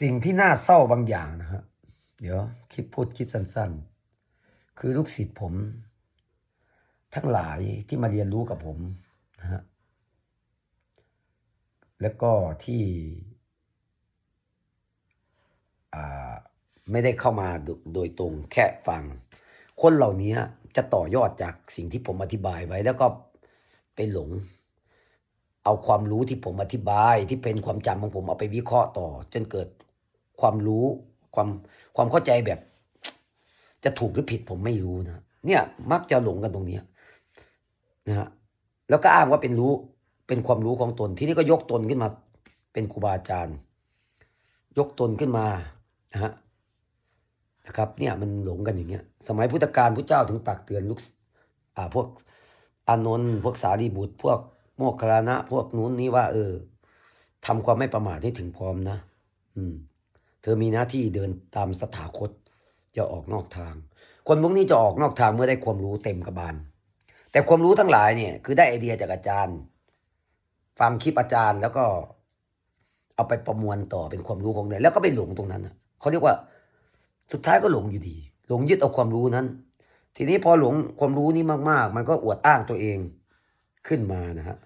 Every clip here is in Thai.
สิ่งที่น่าเศร้าบางอย่างนะฮะเดี๋ยวคลิปพูดคลิปสั้น ๆ คือลูกศิษย์ผม ทั้งหลายที่มาเรียนรู้กับผมนะฮะแล้วก็ที่ไม่ได้เข้ามาโดยตรงแค่ฟัง คนเหล่านี้จะต่อยอดจากสิ่งที่ผมอธิบายไว้ แล้วก็ไปหลง เอาความรู้ที่ผมอธิบายที่เป็นความจำของผมเอาไปวิเคราะห์ต่อ จนเกิด ความรู้ความความเข้าใจแบบ จะถูกหรือผิดผมไม่รู้นะเนี่ยมักจะหลงกันตรงเนี้ยนะฮะแล้วก็อ้างว่าเป็นรู้เป็นความรู้ของตน ที่นี่ก็ยกตนขึ้นมาเป็นครูบาอาจารย์ ยกตนขึ้นมานะฮะนะครับเนี่ยมันหลงกันอย่างเงี้ย สมัยพุทธกาลพระเจ้าถึงตักเตือนลูกอ่าพวกอานนท์พวกสารีบุตร พวกโมคคัลานะ พวกนู้นนี้ว่า เออทำความไม่ประมาทให้ถึงพร้อมนะ อืม ธอมีหน้าที่เดินตามสถาคตอย่าออกนอกทาง คนพวกนี้จะออกนอกทางเมื่อได้ความรู้เต็มกระบาล แต่ความรู้ทั้งหลายเนี่ยคือได้ไอเดียจากอาจารย์ ฟังคลิปอาจารย์แล้วก็เอาไปประมวลต่อเป็นความรู้ของเด็กแล้วก็ไปหลงตรงนั้นน่ะเขาเรียกว่าสุดท้ายก็หลงอยู่ดี หลงยึดเอาความรู้นั้น ทีนี้พอหลงความรู้นี้มาก ๆ มันก็อวดอ้างตัวเองขึ้นมานะฮะ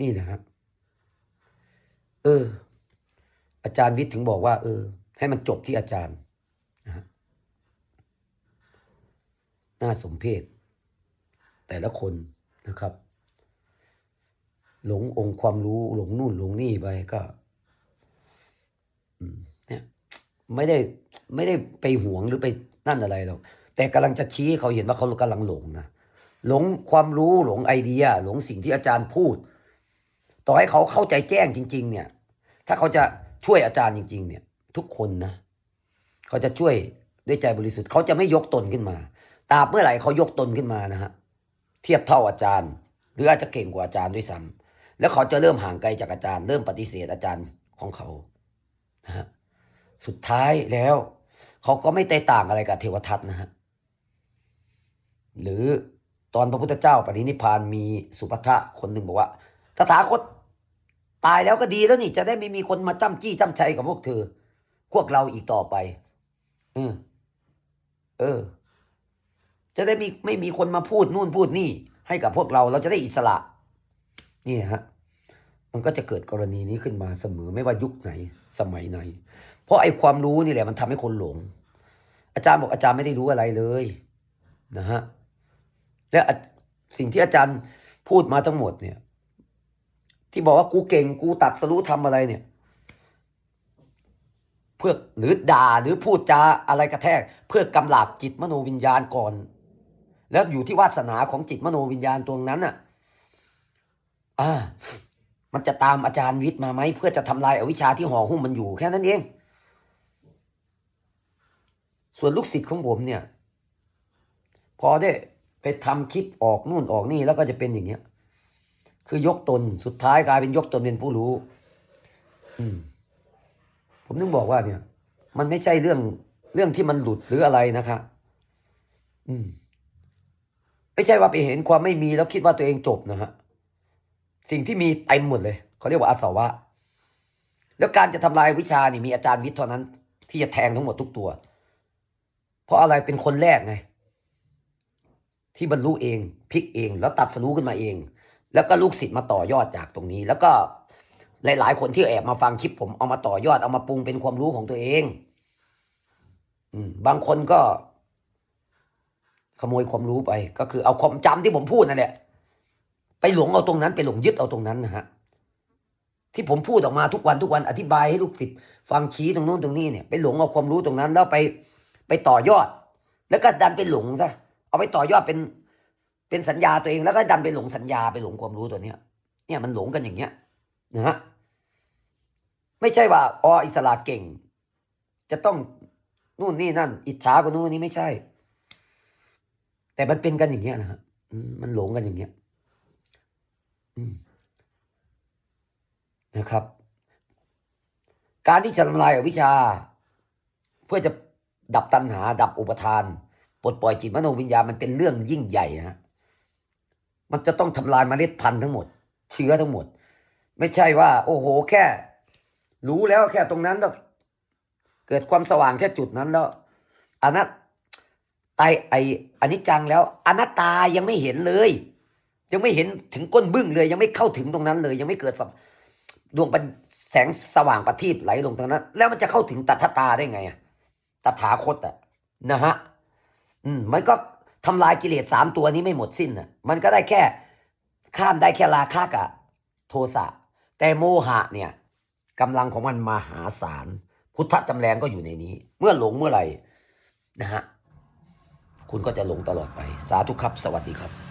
นี่นะครับเออ อาจารย์วิทย์ถึงบอกว่า เออ ให้มันจบที่อาจารย์นะฮะน่าสมเพชแต่ละคนนะครับ หลงองค์ความรู้หลงนู่นหลงนี่ไปก็เนี่ยไม่ได้ไม่ได้ไปหวงหรือไปนั่นอะไรหรอกแต่กำลังจะชี้ให้เขาเห็นว่าเขากำลังหลงนะหลงความรู้หลงไอเดีย หลงสิ่งที่อาจารย์พูด ต่อให้เขาเข้าใจแจ้งจริง ๆ เนี่ย ถ้าเขาจะ ช่วยอาจารย์จริง ๆ เนี่ย ทุกคนนะเขาจะช่วยด้วยใจบริสุทธิ์เขาจะไม่ยกตนขึ้นมาตราบเมื่อไหร่เขายกตนขึ้นมานะฮะเทียบเท่าอาจารย์ หรืออาจจะเก่งกว่าอาจารย์ด้วยซ้ำแล้วเขาจะเริ่มห่างไกลจากอาจารย์ เริ่มปฏิเสธอาจารย์ของเขานะฮะสุดท้ายแล้วเขาก็ไม่แตกต่างอะไรกับเทวทัตนะฮะหรือตอนพระพุทธเจ้าปรินิพพานมีสุภัทะคนหนึ่งบอกว่าตถาคต ตายแล้วก็ดีแล้วนี่จะได้ไม่มีคนมาจ้ำจี้จ้ำชัยกับพวกเธอ พวกเราอีกต่อไป เออ เออ จะได้มีไม่มีคนมาพูดนู่นพูดนี่ ให้กับพวกเราเราจะได้อิสระ นี่ฮะ มันก็จะเกิดกรณีนี้ขึ้นมาเสมอไม่ว่ายุคไหน สมัยไหน เพราะไอ้ความรู้นี่แหละมันทำให้คนหลง อาจารย์บอกอาจารย์ไม่ได้รู้อะไรเลยนะฮะและสิ่งที่อาจารย์พูดมาทั้งหมดเนี่ย ที่บอกว่ากูเก่งกูตัดสรู้ทำอะไรเนี่ย เพื่อหรือด่าหรือพูดจาอะไรกระแทก เพื่อกำลาบจิตมโนวิญญาณก่อน แล้วอยู่ที่วาสนาของจิตมโนวิญญาณตรงนั้นน่ะ อ่า มันจะตามอาจารย์วิทย์มาไหมเพื่อจะทำลายอวิชชาที่ห่อหุ้มมันอยู่แค่นั้นเอง ส่วนลูกศิษย์ของผมเนี่ย พอได้ไปทำคลิปออกนู่นออกนี่แล้วก็จะเป็นอย่างเงี้ย คือยกตนสุดท้ายกลายเป็นยกตนเป็นผู้รู้ อืม ผมนึกบอกว่าเนี่ย มันไม่ใช่เรื่องเรื่องที่มันหลุดหรืออะไรนะคะ อืม ไม่ใช่ว่าไปเห็นความไม่มีแล้วคิดว่าตัวเองจบนะฮะ สิ่งที่มีเต็มหมดเลย เขาเรียกว่าอาสวะ แล้วการจะทำลายวิชานี่มีอาจารย์วิทย์เท่านั้น ที่จะแทงทั้งหมดทุกตัว เพราะอะไรเป็นคนแรกไงที่บรรลุเองพลิกเอง แล้วตัดสรู้ขึ้นมาเอง แล้วก็ลูกศิษย์มาต่อยอดจากตรงนี้ แล้วก็หลาย ๆ คนที่แอบมาฟังคลิปผมเอามาต่อยอดเอามาปรุงเป็นความรู้ของตัวเอง อืม บางคนก็ ขโมยความรู้ไป ก็คือเอาความจำที่ผมพูดนั่นแหละไปหลงเอาตรงนั้นไปหลงยึดเอาตรงนั้นนะฮะที่ผมพูดออกมาทุกวันทุกวันอธิบายให้ลูกศิษย์ฟังชี้ตรงนู้นตรงนี้เนี่ยไปหลงเอาความรู้ตรงนั้น แล้วไปไปต่อยอด แล้วก็ดันไปหลงซะเอาไปต่อยอดเป็น เป็นสัญญาตัวเองแล้วก็ดันไปหลงสัญญาไปหลงความรู้ตัวเนี้ย เนี่ยมันหลงกันอย่างเงี้ยนะฮะไม่ใช่ว่าอ๋ออิสระเก่ง จะต้องนู่นนี่นั่น อิจฉาคนนู้นนี้ไม่ใช่ แต่มันเป็นกันอย่างเงี้ยนะฮะมันหลงกันอย่างเงี้ยนะครับ การที่จะทำลายอวิชชา เพื่อจะดับตัณหา ดับอุปทาน ปลดปล่อยจิตมโนวิญญาณมันเป็นเรื่องยิ่งใหญ่ฮะ มันจะต้องทำลายเมล็ดพันธุ์ทั้งหมด เชื้อทั้งหมด ไม่ใช่ว่า โอ้โห แค่ รู้แล้วแค่ตรงนั้นแล้วเกิดความสว่างแค่จุดนั้นแล้วอนัตไอไออันนี้จังแล้ว อนัตตายังไม่เห็นเลย ยังไม่เห็นถึงก้นบึ้งเลย ยังไม่เข้าถึงตรงนั้นเลย ยังไม่เกิดสดวงเป็นแสงสว่างประทีปไหลลงตรงนั้น แล้วมันจะเข้าถึงตัทตาได้ไงอะตถาคตอะนะฮะ อืมมันก็ ทำลายกิเลสสามตัวนี้ไม่หมดสิ้นอะมันก็ได้แค่ข้ามได้แค่ราคะกับโทสะ แต่โมหะเนี่ยกำลังของมันมหาศาล พุทธจำแรงก็อยู่ในนี้ เมื่อหลงเมื่อไหร่นะฮะ คุณก็จะหลงตลอดไป สาธุครับ สวัสดีครับ